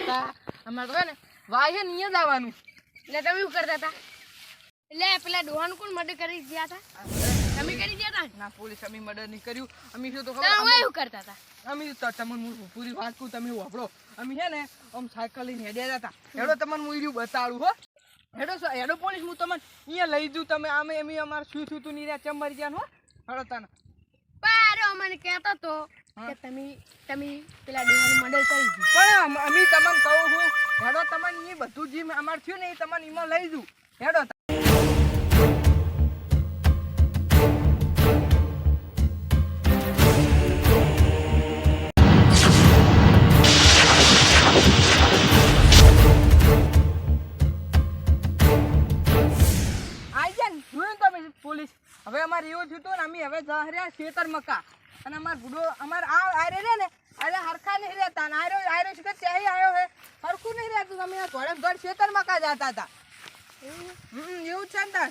કરતા. અમારે તો ને વાહે નહીં જ આવવાનું એટલે તમે શું કરતા હતા? એટલે પેલા ડોહાન કોણ મર્ડર કરી ગયા હતા? તમે કરી ગયા હતા? ના પોલીસ અમે મર્ડર નહીં કર્યું. અમે શું તો ખબર? શું કરતા હતા? અમે તો તમને હું પૂરી વાત કહું તમે વાપરો અમે છે ને આમ સાયકલ લઈને હેડ્યા હતા. હેડો તમને હું ઈર્યું બતાડું હો. હેડો હેડો પોલીસ હું તમને અહીંયા લઈ જઉં. તમે આમે એમ અમારે શું શું તું નીરા ચમ મરી ગયા હો? હેડો તને. પારો મને કહેતો તો. કે તમે તમે પેલા દેવાનું મોડલ કરી દીધું. પણ અમે તમને કહું છું હેડો તમને એ બધું જે અમાર થયું ને એ તમને એમાં લઈ જઉં. હેડો પોલીસ? હવે અમારે એવું થયું હતું ને અમે હવે જા રહ્યા ખેતર મકા. અને અમાર બુડો અમાર આ આરે રે ને અરે હરખા નહીં રહેતા ને આરો આરો છે ત્યાં આવ્યો હે? હરખું નહીં રહેતું અમે આ ઘોડે ઘર ખેતર મકા જતા હતા. એવું છે ને તાર.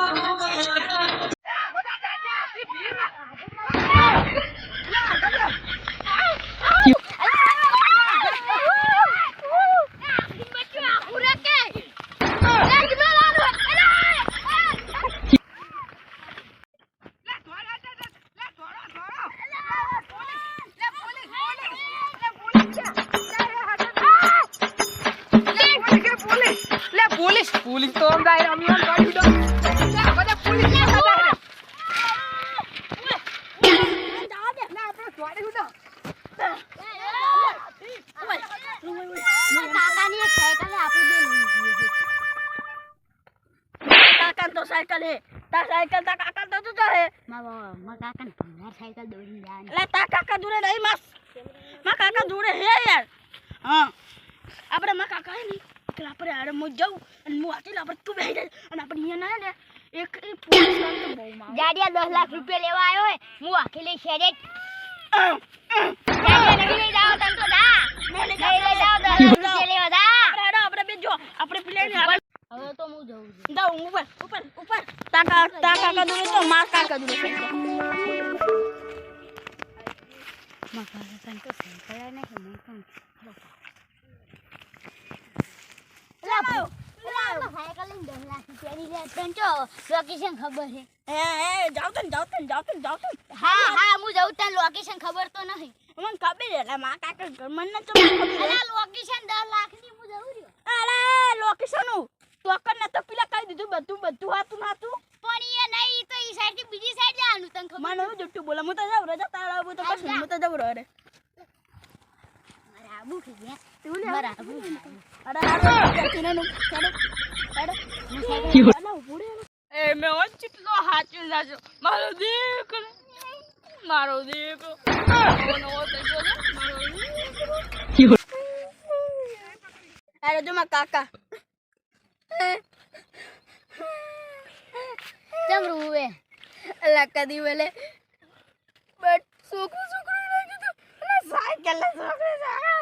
પોલીસ પોલીસ તો આમ જાય અમે આમ ગાડી ઉડાવ લે બધા પોલીસ ના જાય રે. લે આપણે ગાડી ઉડાવ કાકા તો સાયકલ હે. તા સાયકલ તા કાકા તો તું હે એટલે તા કાકા જોડે નહીં મસ. માં કાકા જોડે હે યાર. હા. આપણે માં કાકા હે ને એટલે આપણે આડે મો જાઉં અને હું આથી આપણે તું બેહી જાય અને આપણે અહીંયા ના ને એક એ પોલીસ વાળો તો બહુ માં જાડિયા દસ લાખ રૂપિયા લેવા આવ્યો હોય. હું આખી લઈ જાઓ તમ તો દા લઈ જાઓ દસ લાખ રૂપિયા લેવા દા આપણે આડો આપણે બે જો આપણે પેલા ને આપણે હવે તો હું જઉં છું જાઉં ઉપર ઉપર ઉપર તા કા તા કાકા જોડે તો માર કાકા જોડે છે લોકેશન ખબર છે. એ જાવ તન જાવ તન જાવ તન જાવ તન હા હા હું જઉં તને લોકેશન ખબર તો નહીં. મને ખબર એટલે મા કાકા ઘર ન તો ખબર અલા લોકેશન 10 લાખની હું જઉં રહ્યો. અરે લોકેશનનું. ટોકન ન તો પેલા કહી દીધું બધું બધું હાતું હાતું. પણ એ નહીં ઈ તો ઈ સાઈડથી બીજી સાઈડ જવાનું તને ખબર મને જુઠ્ઠું બોલે હું તો જાવ રજા તારા આવું તો કશું હું તો જાવ રે. અરે મારા આબુ કે તું લે મારા આબુ અરે હારું એ મે ઓન ચીટલો હાચું જાજો. મારો દીકરો. મારો દીકરો. અરે જો મા કાકા. ચમ રૂવે અલા કદી વેલે. બટ છોકરું છોકરું લાગે તો. અલા સાયકલ છોકરું છોકરું